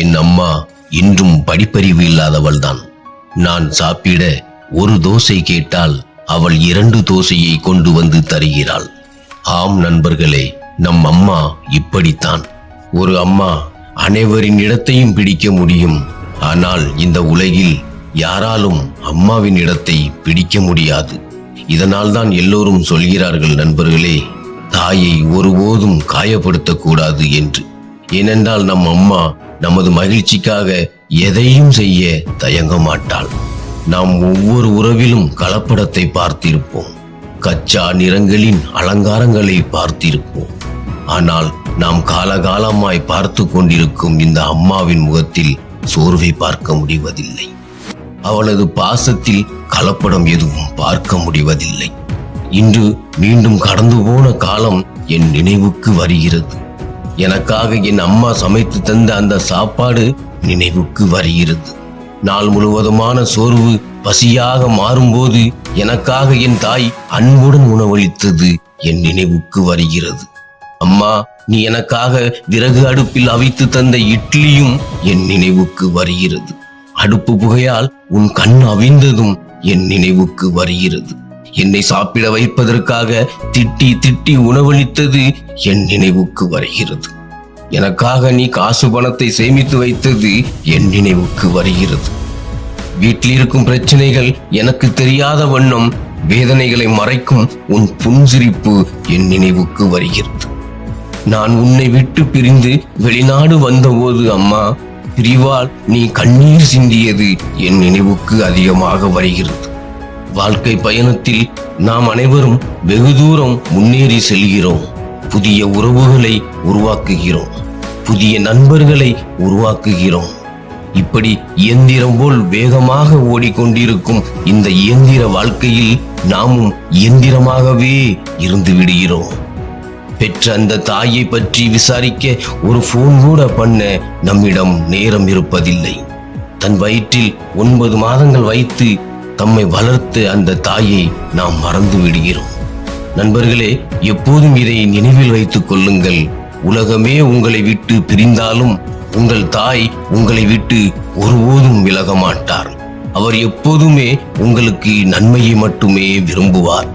என் அம்மா இன்றும் படிப்பறிவு இல்லாதவள்தான். நான் சாப்பிட ஒரு தோசை கேட்டால் அவள் இரண்டு தோசையை கொண்டு வந்து தருகிறாள். ஆம் நண்பர்களே நம் அம்மா இப்படித்தான். ஒரு அம்மா அனைவரின் இடத்தையும் பிடிக்க முடியும். ஆனால் இந்த உலகில் யாராலும் அம்மாவின் இடத்தை பிடிக்க முடியாது. இதனால் தான் எல்லோரும் சொல்கிறார்கள் நண்பர்களே தாயை ஒருபோதும் காயப்படுத்தக்கூடாது என்று. ஏனென்றால் நம் அம்மா நமது மகிழ்ச்சிக்காக எதையும் செய்ய தயங்க மாட்டாள். நாம் ஒவ்வொரு உறவிலும் கலப்படத்தை பார்த்திருப்போம். கச்சா நிறங்களின் அலங்காரங்களை பார்த்திருப்போம். ஆனால் நாம் காலகாலமாய் பார்த்து கொண்டிருக்கும் இந்த அம்மாவின் முகத்தில் சோர்வை பார்க்க முடிவதில்லை. அவளது பாசத்தில் கலப்படம் எதுவும் பார்க்க முடிவதில்லை. இன்று மீண்டும் கடந்து போன காலம் என் நினைவுக்கு வருகிறது. எனக்காக என் அம்மா சமைத்து தந்த அந்த சாப்பாடு நினைவுக்கு வருகிறது. நாள் முழுவதுமான சோர்வு பசியாக மாறும்போது எனக்காக என் தாய் அன்புடன் உணவளித்தது என் நினைவுக்கு வருகிறது. அம்மா நீ எனக்காக விறகு அடுப்பில் அவித்து தந்த இட்லியும் என் நினைவுக்கு வருகிறது. அடுப்பு புகையால் உன் கண் அவிந்ததும் என் நினைவுக்கு வருகிறது. என்னை சாப்பிட வைப்பதற்காக திட்டி திட்டி உணவளித்தது என் நினைவுக்கு வருகிறது. எனக்காக நீ காசு பணத்தை சேமித்து வைத்தது என் நினைவுக்கு வருகிறது. வீட்டில் இருக்கும் பிரச்சனைகள் எனக்கு தெரியாத வண்ணம் வேதனைகளை மறைக்கும் உன் புன்சிரிப்பு என் நினைவுக்கு வருகிறது. நான் உன்னை விட்டு பிரிந்து வெளிநாடு வந்தபோது அம்மா பிரிவால் நீ கண்ணீர் சிந்தியது என் நினைவுக்கு அதிகமாக வருகிறது. வாழ்க்கை பயணத்தில் நாம் அனைவரும் வெகு தூரம் முன்னேறி செல்கிறோம். புதிய உறவுகளை உருவாக்குகிறோம். புதிய நண்பர்களை உருவாக்குகிறோம். இப்படி இயந்திரம் போல் வேகமாக ஓடிக்கொண்டிருக்கும் இந்த இயந்திர வாழ்க்கையில் நாமும் இயந்திரமாகவே இருந்து விடுகிறோம். பெற்ற அந்த தாயை பற்றி விசாரிக்க ஒரு போன் கூட பண்ண நம்மிடம் நேரம் இருப்பதில்லை. தன் வயிற்றில் ஒன்பது மாதங்கள் வைத்து தம்மை வளர்த்த அந்த தாயை நாம் மறந்து விடுகிறோம். நண்பர்களே எப்போதும் இதை நினைவில் வைத்துக் கொள்ளுங்கள். உலகமே உங்களை விட்டு பிரிந்தாலும் உங்கள் தாய் உங்களை விட்டு ஒருபோதும் விலக மாட்டார். அவர் எப்போதுமே உங்களுக்கு நன்மையை மட்டுமே விரும்புவார்.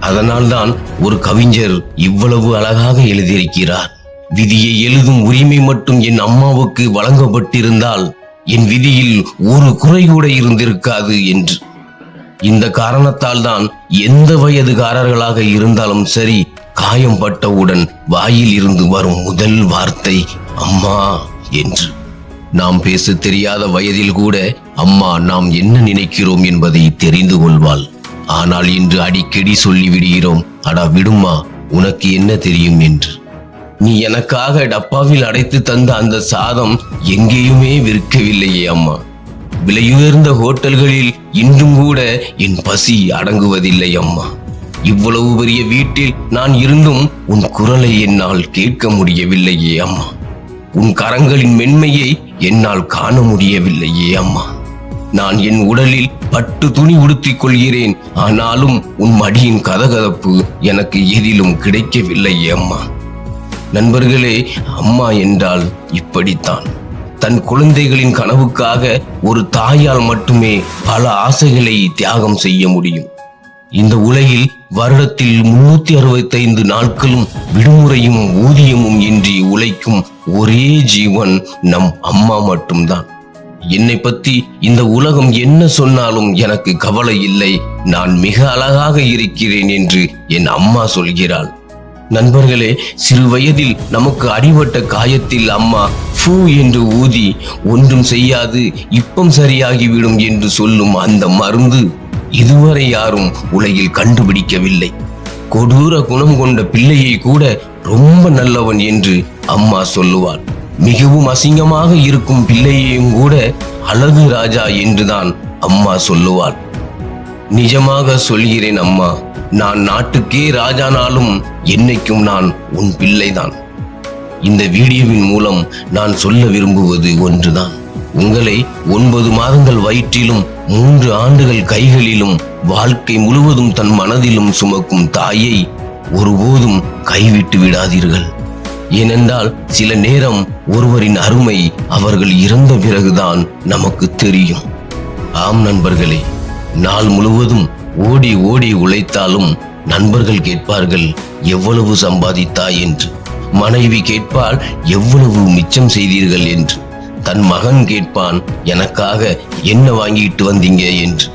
அதனால்தான் ஒரு கவிஞர் இவ்வளவு அழகாக எழுதியிருக்கிறார். விதியை எழுதும் உரிமை மட்டும் என் அம்மாவுக்கு வழங்கப்பட்டிருந்தால் என் விதியில் ஒரு குறை கூட இருந்திருக்காது என்று. இந்த காரணத்தால் தான் எந்த வயதுகாரர்களாக இருந்தாலும் சரி காயம் பட்டவுடன் வாயில் இருந்து வரும் முதல் வார்த்தை அம்மா என்று. நாம் பேச தெரியாத வயதில் கூட அம்மா நாம் என்ன நினைக்கிறோம் என்பதை தெரிந்து கொள்வாள். ஆனால் இன்று அடிக்கடி சொல்லி விடுகிறோம் அடா விடுமா உனக்கு என்ன தெரியும் என்று. நீ எனக்காக டப்பாவில் அடைத்து தந்த அந்த சாதம் எங்கேயுமே விற்கவில்லையே அம்மா. விலையுயர்ந்த ஹோட்டல்களில் இன்றும் கூட என் பசி அடங்குவதில்லை அம்மா. இவ்வளவு பெரிய வீட்டில் நான் இருந்தும் உன் குரலை என்னால் கேட்க முடியவில்லையே அம்மா. உன் கரங்களின் மென்மையை என்னால் காண முடியவில்லையே அம்மா. நான் என் உடலில் பட்டு துணி உடுத்திக் கொள்கிறேன். ஆனாலும் உன் மடியின் கதகதப்பு எனக்கு எதிலும் கிடைக்கவில்லையே அம்மா. நண்பர்களே அம்மா என்றால் இப்படித்தான். தன் குழந்தைகளின் கனவுக்காக ஒரு தாயால் மட்டுமே பல ஆசைகளை தியாகம் செய்ய முடியும். இந்த உலகில் வருடத்தில் முன்னூத்தி அறுபத்தைந்து நாட்களும் விடுமுறையும் ஊதியமும் இன்றி உழைக்கும் ஒரே ஜீவன் நம் அம்மா மட்டும்தான். என்னை பத்தி இந்த உலகம் என்ன சொன்னாலும் எனக்கு கவலை இல்லை. நான் மிக அழகாக இருக்கிறேன் என்று என் அம்மா சொல்கிறாள். நண்பர்களே சிறு வயதில் நமக்கு அடிபட்ட காயத்தில் அம்மா ஃபூ என்று ஊதி ஒன்றும் செய்யாது இப்பம் சரியாகிவிடும் என்று சொல்லும் அந்த மருந்து இதுவரை யாரும் உலகில் கண்டுபிடிக்கவில்லை. கொடூர குணம் கொண்ட பிள்ளையை கூட ரொம்ப நல்லவன் என்று அம்மா சொல்லுவாள். மிகவும் அசிங்கமாக இருக்கும் பிள்ளையையும் கூட அழகு ராஜா என்றுதான் அம்மா சொல்லுவாள். நிஜமாக சொல்கிறேன் அம்மா நான் நாட்டுக்கே ராஜானாலும் என்னைக்கும் நான் உன் பிள்ளைதான். இந்த வீடியோவின் மூலம் நான் சொல்ல விரும்புவது ஒன்றுதான். உங்களை ஒன்பது மாதங்கள் வயிற்றிலும் மூன்று ஆண்டுகள் கைகளிலும் வாழ்க்கை முழுவதும் தன் மனதிலும் சுமக்கும் தாயை ஒருபோதும் கைவிட்டு விடாதீர்கள். ஏனென்றால் சில நேரம் ஒருவரின் அருமை அவர்கள் இறந்த பிறகுதான் நமக்கு தெரியும். ஆம் நண்பர்களே நாள் முழுவதும் ஓடி ஓடி உழைத்தாலும் நண்பர்கள் கேட்பார்கள் எவ்வளவு சம்பாதித்தாய்? என்று. மனைவி கேட்பால் எவ்வளவு மிச்சம் செய்தீர்கள்? என்று. தன் மகன் கேட்பான் எனக்காக என்ன வாங்கிட்டு வந்தீங்க? என்று.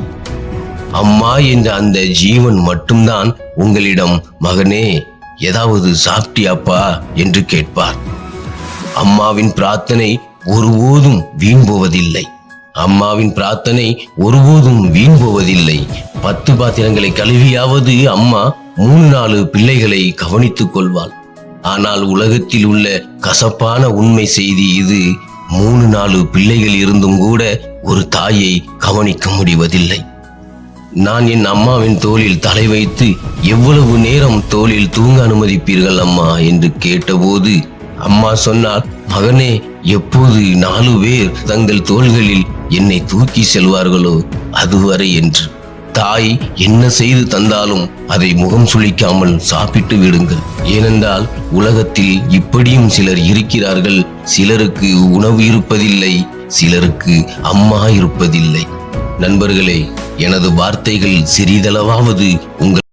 அம்மா என்ற அந்த ஜீவன் மட்டும்தான் உங்களிடம் மகனே ஏதாவது சாப்பிட்டியாப்பா? என்று கேட்பார். அம்மாவின் பிரார்த்தனை ஒருபோதும் வீண் போவதில்லை அம்மாவின் பிரார்த்தனை ஒருபோதும் வீண் போவதில்லை பத்து பாத்திரங்களை கழுவியாவது அம்மா மூணு நாலு பிள்ளைகளை கவனித்துக் கொள்வாள். ஆனால் உலகத்தில் உள்ள கசப்பான உண்மை செய்தி இது. மூணு நாலு பிள்ளைகள் இருந்தும் கூட ஒரு தாயை கவனிக்க முடிவதில்லை. நான் என் அம்மாவின் தோளில் தலை வைத்து எவ்வளவு நேரம் தோளில் தூங்க அனுமதிப்பீர்கள் அம்மா என்று கேட்டபோது அம்மா சொன்னார் மகனே எப்போது நாலு பேர் தங்கள் தோள்களில் என்னை தூக்கி செல்வார்களோ அதுவரை என்று. தாய் என்ன செய்து தந்தாலும் அதை முகம் சுழிக்காமல் சாப்பிட்டு விடுங்கள். ஏனென்றால் உலகத்தில் இப்படியும் சிலர் இருக்கிறார்கள். சிலருக்கு உணவு இருப்பதில்லை சிலருக்கு அம்மா இருப்பதில்லை. நண்பர்களே எனது வார்த்தைகள் சிறிதளவாவது உங்கள்